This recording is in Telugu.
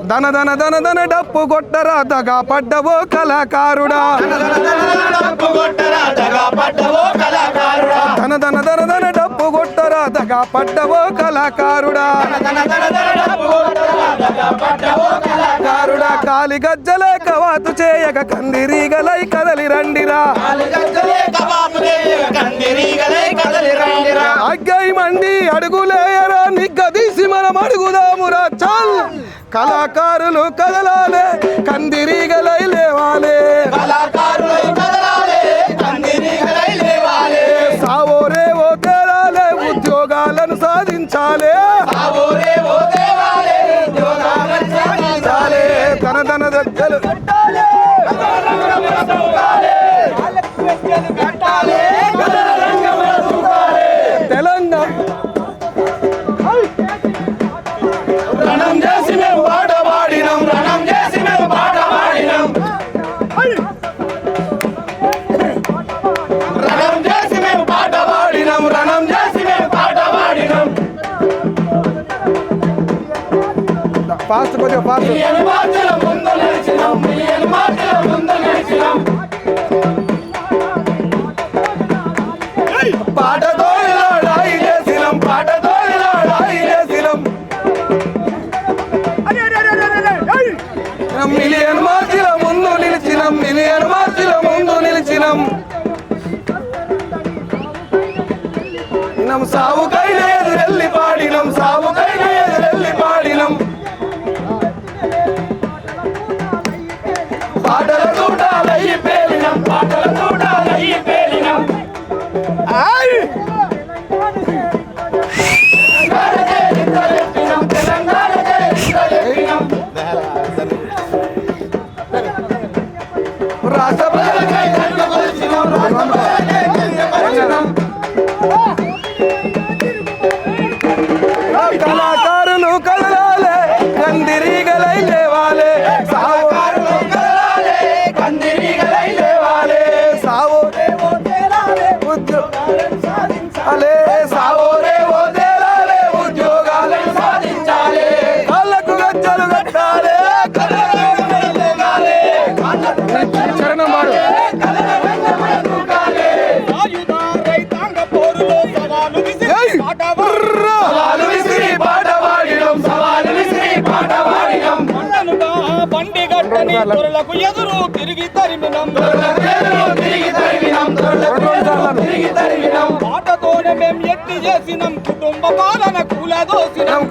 ధన ధన ధన ధన డప్పు కొట్టరా దగా పడ్డవో కళాకారుడా. ధన ధన ధన ధన డప్పు కొట్టరా దగా పడ్డవో కళాకారుడా. కారుడా కాలి గజ్జలే కవాతు చేయక కందిరీగలై కదలి రండిరా. అగ్గై మండి అడుగులేయరా నిగ్గదీసి మనం అడుగుదామురా చల్. కళాకారులు కదలాలే కందిరీగలై లేవాలే. సావోరే ఓ తేలాలే ఉద్యోగాలను సాధించాలే. చాలే తన తన దగ్గర మార్చుల ముందు నడిచినాం పాటతో మిలియన్ మార్చిల ముందు నిలిచినాం మిలియన్ మార్చిల ముందు నిలిచినాం. నమ్ పాటల తోటాలయ్యి పేలినాం పాటల తోటాలయ్యి పేలినాం. తెలంగాణ దొరలకు ఎదురు తిరిగి తరిమినం. పాటతోనే మేం ఎట్టి చేసినం కుటుంబ పాలన కూలదోసినం.